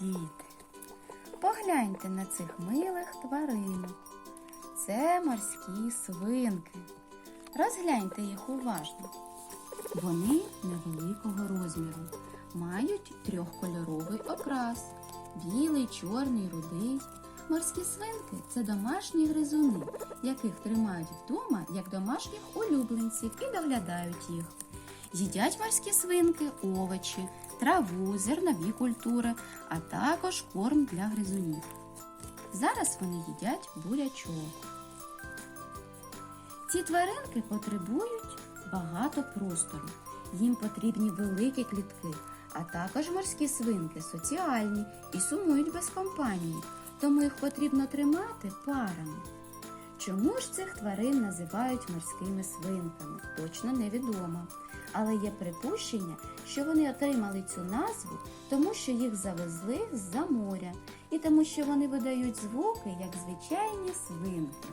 діти. Погляньте на цих милих тваринок. Це морські свинки. Розгляньте їх уважно. Вони невеликого розміру, мають трьохкольоровий окрас білий, чорний, рудий. Морські свинки це домашні гризуни, яких тримають вдома як домашніх улюбленців і доглядають їх. Їдять морські свинки овочі, траву, зернові культури, а також корм для гризунів. Зараз вони їдять бурячок. Ці тваринки потребують багато простору. Їм потрібні великі клітки, а також морські свинки соціальні і сумують без компанії, тому їх потрібно тримати парами. Чому ж цих тварин називають морськими свинками? Точно невідомо. Але є припущення, що вони отримали цю назву, тому що їх завезли з-за моря, і тому, що вони видають звуки, як звичайні свинки.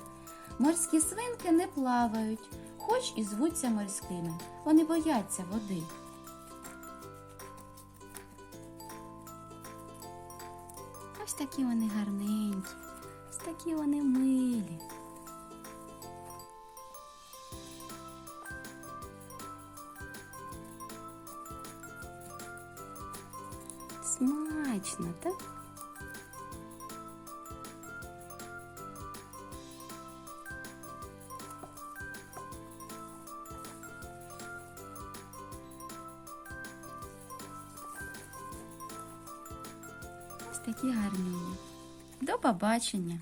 Морські свинки не плавають, хоч і звуться морськими. Вони бояться води. Ось такі вони гарненькі, ось такі вони милі. Смачно, так? Такі гарні. До побачення!